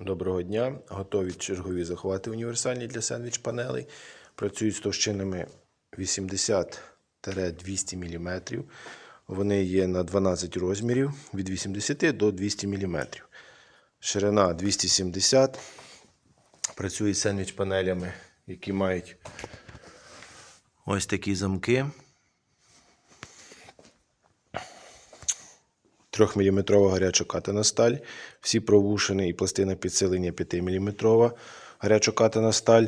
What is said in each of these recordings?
Доброго дня. Готові чергові захвати універсальні для сендвіч панелей. Працюють з товщинами 80-200 мм. Вони є на 12 розмірів від 80 до 200 мм. Ширина 270 Працюють сендвіч панелями, які мають ось такі замки. 3-мм гарячокатана сталь, всі провушені і пластина підсилення 5-мм гарячокатана сталь.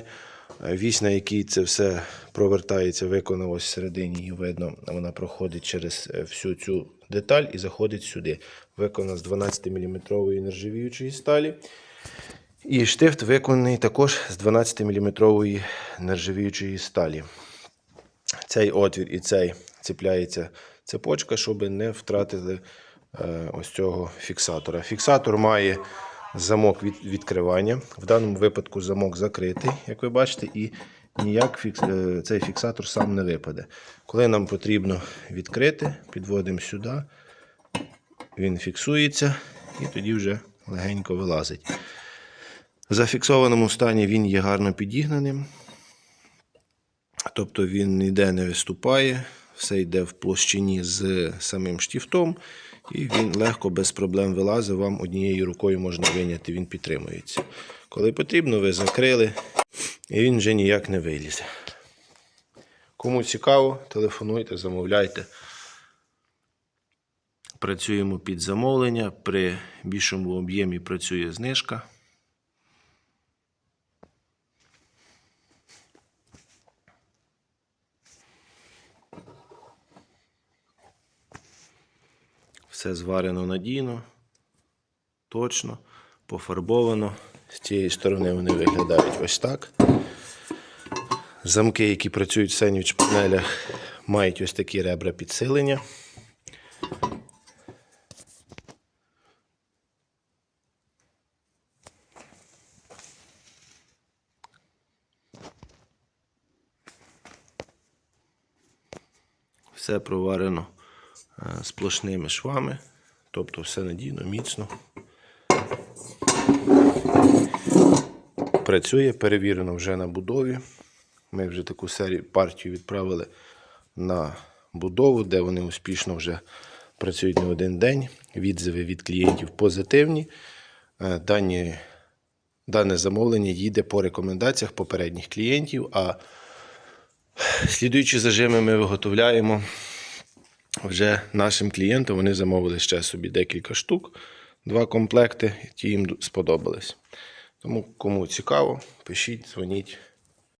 Е, Вісь, на якій це все провертається, виконано ось всередині, її видно, вона проходить через е, всю цю деталь і заходить сюди. Виконана з 12-мм нержавіючої сталі. І штифт виконаний також з 12-мм нержавіючої сталі. Цей отвір і цей цепляється цепочка, щоб не втратити е, ось цього фіксатора. Фіксатор має замок від відкривання. В даному випадку замок закритий, як ви бачите, і ніяк е, цей фіксатор сам не випаде. Коли нам потрібно відкрити, підводимо сюди, він фіксується і тоді вже легенько вилазить. В зафіксованому стані він є гарно підігнаним. Тобто він ніде не виступає, все йде в площині з самим штифтом, і він легко, без проблем вилазить. Вам однією рукою можна виняти, він підтримується. Коли потрібно, ви закрили, і він вже ніяк не вилізе. Кому цікаво, телефонуйте, замовляйте. Працюємо під замовлення. При більшому об'ємі працює знижка. Все зварено надійно, точно, пофарбовано. З цієї сторони вони виглядають ось так. Замки, які працюють в сендвіч панелях, мають ось такі ребра підсилення. Все проварено сплошними швами, тобто все надійно, міцно. Працює, перевірено вже на будові. Ми вже таку серію партію відправили на будову, де вони успішно вже працюють не один день. Відзиви від клієнтів позитивні. Е, Дані, дане замовлення їде по рекомендаціях попередніх клієнтів. а Слідуючі зажими ми виготовляємо вже нашим клієнтам. Вони замовили ще собі декілька штук, два комплекти, ті їм сподобались. Тому, кому цікаво, пишіть, дзвоніть.